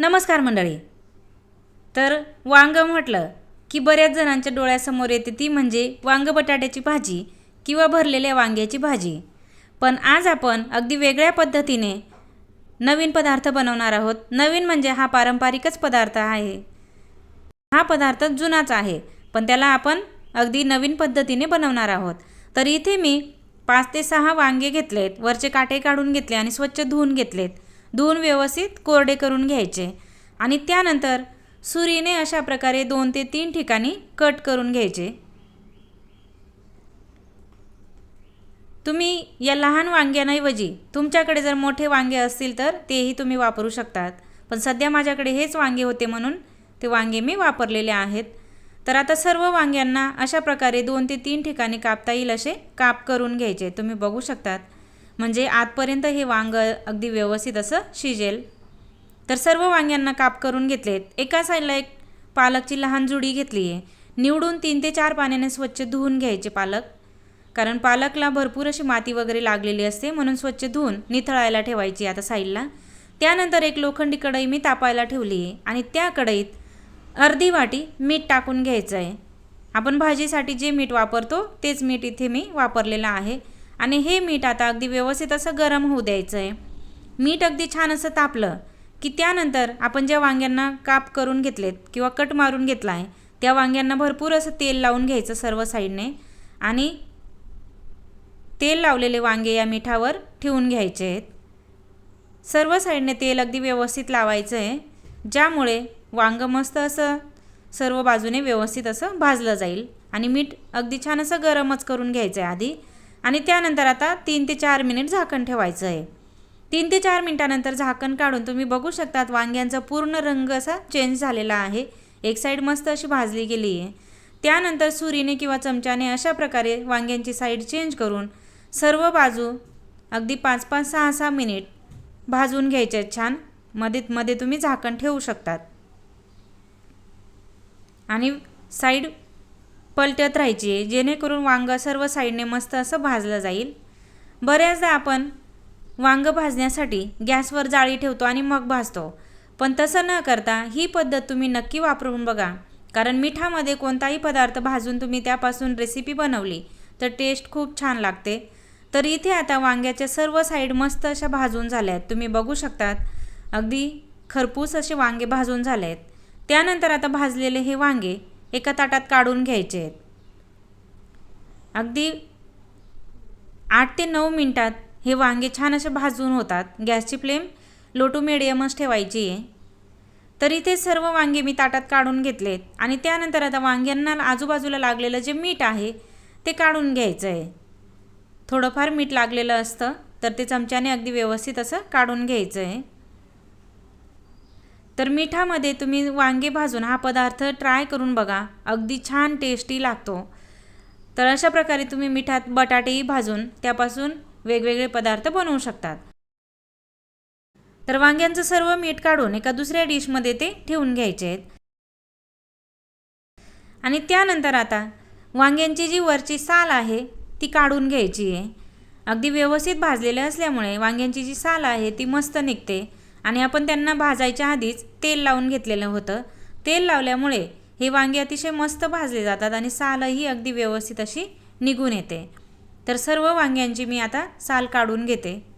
नमस्कार मंडळी. तर वांग म्हटलं की बऱ्याच जणांच्या डोळ्यासमोर येते ती म्हणजे वांग बटाट्याची भाजी किंवा भरलेल्या वांग्याची भाजी. पण आज आपण अगदी वेगळ्या पद्धतीने नवीन पदार्थ बनवणार आहोत. नवीन म्हणजे हा पारंपरिकच पदार्थ आहे. हा पदार्थ जुनाच आहे. पण त्याला आपण अगदी नवीन पद्धतीने बनवणार आहोत. तर इथे मी पाच ते सहा वांगे घेतलेत. वरचे काटे काढून घेतले आणि स्वच्छ धुवून घेतलेत. धुवून व्यवस्थित कोरडे करून घ्यायचे. आणि त्यानंतर सुरीने अशा प्रकारे दोन ते तीन ठिकाणी कट करून घ्यायचे. तुम्ही या लहान वांग्यांऐवजी तुमच्याकडे जर मोठे वांगे असतील तर तेही तुम्ही वापरू शकतात. पण सध्या माझ्याकडे हेच वांगे होते म्हणून ते वांगे मी वापरलेले आहेत. तर आता सर्व वांग्यांना अशा प्रकारे दोन ते तीन ठिकाणी कापता येईल असे काप करून घ्यायचे. तुम्ही बघू शकतात. म्हणजे आतपर्यंत हे वांग अगदी व्यवस्थित असं शिजेल. तर सर्व वांग्यांना काप करून घेतलेत. एका साईडला एक पालकची लहान जुडी घेतली आहे. निवडून तीन ते चार पाण्याने स्वच्छ धुवून घ्यायचे पालक. कारण पालकला भरपूर अशी माती वगैरे लागलेली असते म्हणून स्वच्छ धुवून निथळायला ठेवायची आता साईडला. त्यानंतर एक लोखंडी कढई मी तापायला ठेवली आहे आणि त्या कढईत अर्धी वाटी मीठ टाकून घ्यायचं आहे आपण भाजीसाठी जे मीठ वापरतो तेच मीठ इथे मी वापरलेलं आहे. आणि हे मीठ आता अगदी व्यवस्थित असं गरम होऊ द्यायचं आहे मीठ अगदी छान असं तापलं की त्यानंतर आपण ज्या वांग्यांना काप करून घेतलेत किंवा कट मारून घेतला आहे त्या वांग्यांना भरपूर असं तेल लावून घ्यायचं सर्व साईडने आणि तेल लावलेले वांगे या मिठावर ठेवून घ्यायचे आहेत. सर्व साईडने तेल अगदी व्यवस्थित लावायचं आहे ज्यामुळे वांगं मस्त असं सर्व बाजूने व्यवस्थित असं भाजलं जाईल. आणि मीठ अगदी छान असं गरमच करून घ्यायचं आहे आधी. आणि त्यानंतर आता तीन ते चार मिनिट झाकण ठेवायचं आहे. तीन ते चार मिनटानंतर झाकण काढून तुम्ही बघू शकतात वांग्यांचा पूर्ण रंग असा चेंज झालेला आहे. एक साईड मस्त अशी भाजली गेली आहे. त्यानंतर सुरीने किंवा चमच्याने अशा प्रकारे वांग्यांची साईड चेंज करून सर्व बाजू अगदी पाच पाच सहा सहा मिनिट भाजून घ्यायचे आहेत छान. मध्ये मध्ये तुम्ही झाकण ठेवू शकतात. आणि साईड पलटत राहायची जेणेकरून वांगं सर्व साईडने मस्त असं भाजलं जाईल. बऱ्याचदा आपण वांगं भाजण्यासाठी गॅसवर जाळी ठेवतो आणि मग भाजतो. पण तसं न करता ही पद्धत तुम्ही नक्की वापरून बघा. कारण मिठामध्ये कोणताही पदार्थ भाजून तुम्ही त्यापासून रेसिपी बनवली तर टेस्ट खूप छान लागते. तर इथे आता वांग्याच्या सर्व साईड मस्त अशा भाजून झाल्या आहेत तुम्ही बघू शकतात. अगदी खरपूस असे वांगे भाजून झाले आहेत त्यानंतर आता भाजलेले हे वांगे एका ताटात काढून घ्यायचे. आहेत अगदी आठ ते नऊ मिनटात हे वांगे छान असे भाजून होतात. गॅसची फ्लेम लो टू मिडियमच ठेवायची आहे. तर इथे सर्व वांगे मी ताटात काढून घेतलेत आणि त्यानंतर आता वांग्यांना आजूबाजूला लागलेलं जे मीठ आहे ते काढून घ्यायचं आहे थोडंफार मीठ लागलेलं असतं तर ते चमच्याने अगदी व्यवस्थित असं काढून घ्यायचं आहे तर मिठामध्ये तुम्ही वांगे भाजून हा पदार्थ ट्राय करून बघा. अगदी छान टेस्टी लागतो. तर अशा प्रकारे तुम्ही मिठात बटाटेही भाजून त्यापासून वेगवेगळे पदार्थ बनवू शकतात. तर वांग्यांचं सर्व मीठ काढून एका दुसऱ्या डिशमध्ये ते ठेवून घ्यायचे आहेत. आणि त्यानंतर आता वांग्यांची जी वरची साल आहे ती काढून घ्यायची आहे. अगदी व्यवस्थित भाजलेले असल्यामुळे वांग्यांची जी साल आहे ती मस्त निघते. आणि आपण त्यांना भाजायच्या आधीच तेल लावून घेतलेलं होतं. तेल लावल्यामुळे हे वांगे अतिशय मस्त भाजले जातात आणि सालही अगदी व्यवस्थित अशी निघून येते. तर सर्व वांग्यांची मी आता साल काढून घेते.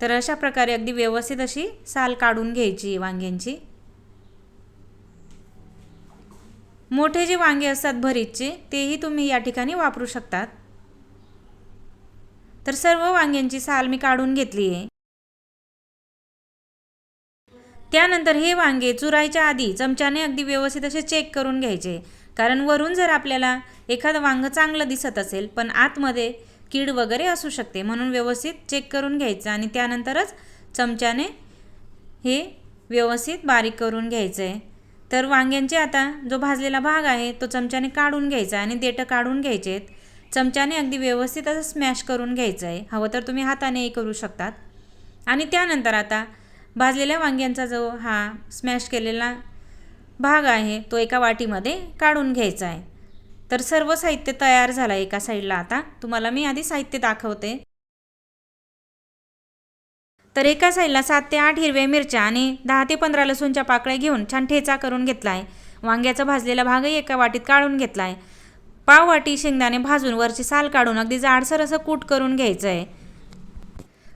तर अशा प्रकारे अगदी व्यवस्थित अशी साल काढून घ्यायची वांग्यांची. मोठे जे वांगे असतात भरीतचे तेही तुम्ही या ठिकाणी वापरू शकतात. तर सर्व वांग्यांची साल मी काढून घेतली आहे. त्यानंतर हे वांगे चुरायच्या आधी चमच्याने अगदी व्यवस्थित असे चेक करून घ्यायचे. कारण वरून जर आपल्याला एखादं वांगं चांगलं दिसत असेल पण आतमध्ये कीड वगैरे असू शकते म्हणून व्यवस्थित चेक करून घ्यायचं आणि त्यानंतरच चमच्याने हे व्यवस्थित बारीक करून घ्यायचं. आहे तर वांग्यांचे आता जो भाजलेला भाग आहे तो चमच्याने काढून घ्यायचा आणि देठं काढून घ्यायचे आहेत चमच्याने अगदी व्यवस्थित असं स्मॅश करून घ्यायचं आहे हवं तर तुम्ही हातानेही करू शकतात. आणि त्यानंतर आता भाजलेल्या वांग्यांचा जो हा स्मॅश केलेला भाग आहे तो एका वाटीमध्ये काढून घ्यायचा आहे तर सर्व साहित्य तयार झालं आहे एका साईडला आता. तुम्हाला मी आधी साहित्य दाखवते. तर एका साईडला सात ते आठ हिरव्या मिरच्या आणि दहा ते पंधरा लसूणच्या पाकळ्या घेऊन छान ठेचा करून घेतला आहे वांग्याचा भाजलेला भागही एका वाटीत काढून घेतला आहे पाव वाटी शेंगदाणे भाजून वरची साल काढून अगदी जाडसर असं कूट करून घ्यायचं आहे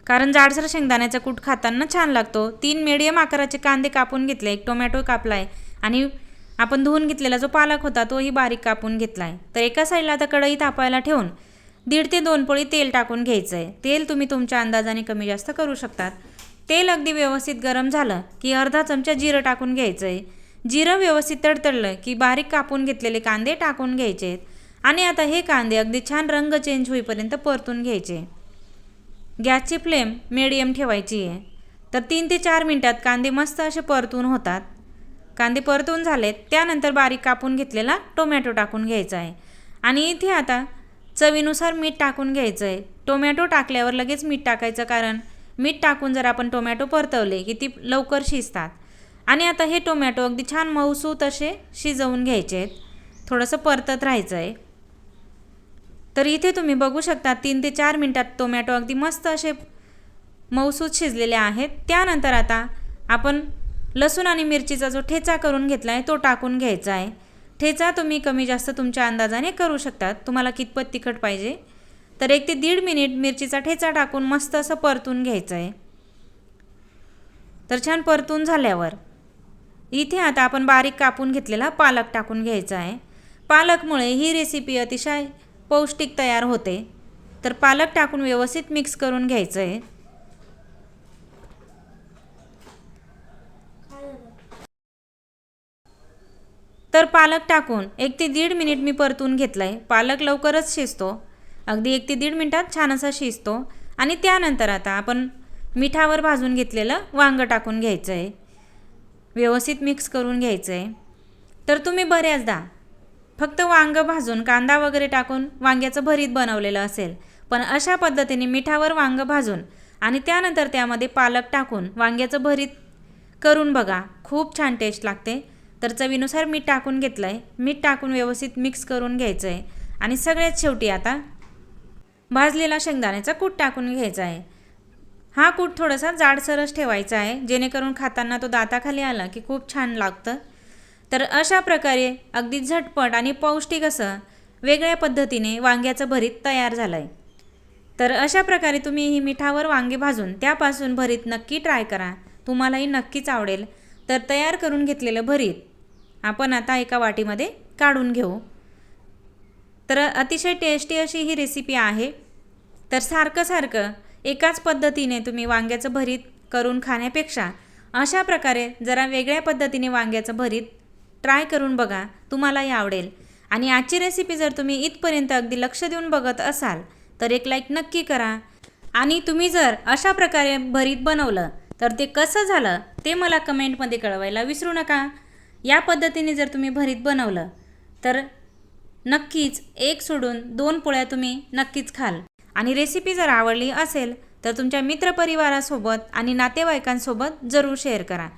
कारण जाडसर शेंगदाण्याचा कूट खाताना छान लागतो. तीन मिडियम आकाराचे कांदे कापून घेतले एक टोमॅटो कापला आहे आणि आपण धुवून घेतलेला जो पालक होता तोही बारीक कापून घेतला आहे तर एका साईडला आता कढई तापायला ठेवून दीड ते दोन पोळी तेल टाकून घ्यायचं आहे तेल तुम्ही तुमच्या अंदाजाने कमी जास्त करू शकतात. तेल अगदी व्यवस्थित गरम झालं की अर्धा चमचा जिरं टाकून घ्यायचं आहे जिरं व्यवस्थित तडतडलं की बारीक कापून घेतलेले कांदे टाकून घ्यायचे आहेत आणि आता हे कांदे अगदी छान रंग चेंज होईपर्यंत परतून घ्यायचे. गॅसची फ्लेम मिडियम ठेवायची आहे. तर तीन ते चार मिनटात कांदे मस्त असे परतून होतात. कांदे परतून झालेत त्यानंतर बारीक कापून घेतलेला टोमॅटो टाकून घ्यायचा आहे. आणि इथे आता चवीनुसार मीठ टाकून घ्यायचं आहे. टोमॅटो टाकल्यावर लगेच मीठ टाकायचं कारण मीठ टाकून जर आपण टोमॅटो परतवले की ती लवकर शिजतात. आणि आता हे टोमॅटो अगदी छान मऊसूत असे शिजवून घ्यायचे आहेत. थोडंसं परतत राहायचं आहे. तर इथे तुम्ही बघू शकता तीन ते चार मिनटात टोमॅटो अगदी मस्त असे मऊसूत शिजलेले आहेत. त्यानंतर आता आपण लसूण आणि मिरचीचा जो ठेचा करून घेतला आहे तो टाकून घ्यायचा आहे. ठेचा तुम्ही कमी जास्त तुमच्या अंदाजाने करू शकतात. तुम्हाला कितपत तिखट पाहिजे. तर एक ते दीड मिनिट मिरचीचा ठेचा टाकून मस्त असं परतून घ्यायचं आहे. तर छान परतून झाल्यावर इथे आता आपण बारीक कापून घेतलेला पालक टाकून घ्यायचा आहे. पालकमुळे ही रेसिपी अतिशय पौष्टिक तयार होते. तर पालक टाकून व्यवस्थित मिक्स करून घ्यायचं आहे तर पालक टाकून एक ते दीड मिनिट मी परतून घेतला आहे पालक लवकरच शिजतो. अगदी एक ते दीड मिनटात छान असा शिजतो. आणि त्यानंतर आता आपण मिठावर भाजून घेतलेलं वांगं टाकून घ्यायचं आहे व्यवस्थित मिक्स करून घ्यायचं आहे तर तुम्ही बऱ्याचदा फक्त वांगं भाजून कांदा वगैरे टाकून वांग्याचं भरीत बनवलेलं असेल. पण अशा पद्धतीने मिठावर वांगं भाजून आणि त्यानंतर त्यामध्ये पालक टाकून वांग्याचं भरीत करून बघा. खूप छान टेस्ट लागते. तर चवीनुसार मीठ टाकून घेतलं आहे मीठ टाकून व्यवस्थित मिक्स करून घ्यायचं आहे आणि सगळ्यात शेवटी आता भाजलेला शेंगदाण्याचा कूट टाकून घ्यायचा आहे हा कूट थोडासा जाडसरच ठेवायचा आहे जेणेकरून खाताना तो दाताखाली आला की खूप छान लागतं. तर अशा प्रकारे अगदी झटपट आणि पौष्टिक असं वेगळ्या पद्धतीने वांग्याचं भरीत तयार झालं आहे तर अशा प्रकारे तुम्ही ही मिठावर वांगे भाजून त्यापासून भरीत नक्की ट्राय करा. तुम्हालाही नक्कीच आवडेल. तर तयार करून घेतलेलं भरीत आपण आता एका वाटीमध्ये काढून घेऊ. तर अतिशय टेस्टी अशी ही रेसिपी आहे. तर सारखं सारखं एकाच पद्धतीने तुम्ही वांग्याचं भरीत करून खाण्यापेक्षा अशा प्रकारे जरा वेगळ्या पद्धतीने वांग्याचं भरीत ट्राय करून बघा तुम्हालाही आवडेल. आणि आजची रेसिपी जर तुम्ही इथपर्यंत अगदी लक्ष देऊन बघत असाल तर एक लाईक नक्की करा. आणि तुम्ही जर अशा प्रकारे भरीत बनवलं तर ते कसं झालं ते मला कमेंटमध्ये कळवायला विसरू नका. या पद्धतीने जर तुम्ही भरीत बनवलं तर नक्कीच एक सोडून दोन पोळ्या तुम्ही नक्कीच खाल. आणि रेसिपी जर आवडली असेल तर तुमच्या मित्रपरिवारासोबत आणि नातेवाईकांसोबत जरूर शेअर करा.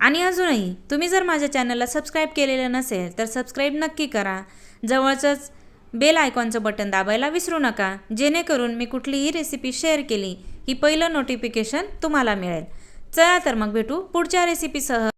आणि अजूनही तुम्ही जर माझ्या चॅनलला सबस्क्राईब केलेलं नसेल तर सबस्क्राईब नक्की करा. जवळचंच बेल आयकॉनचं बटन दाबायला विसरू नका जेणेकरून मी कुठलीही रेसिपी शेअर केली की पहिलं नोटिफिकेशन तुम्हाला मिळेल. चला तर मग भेटू पुढच्या रेसिपीसह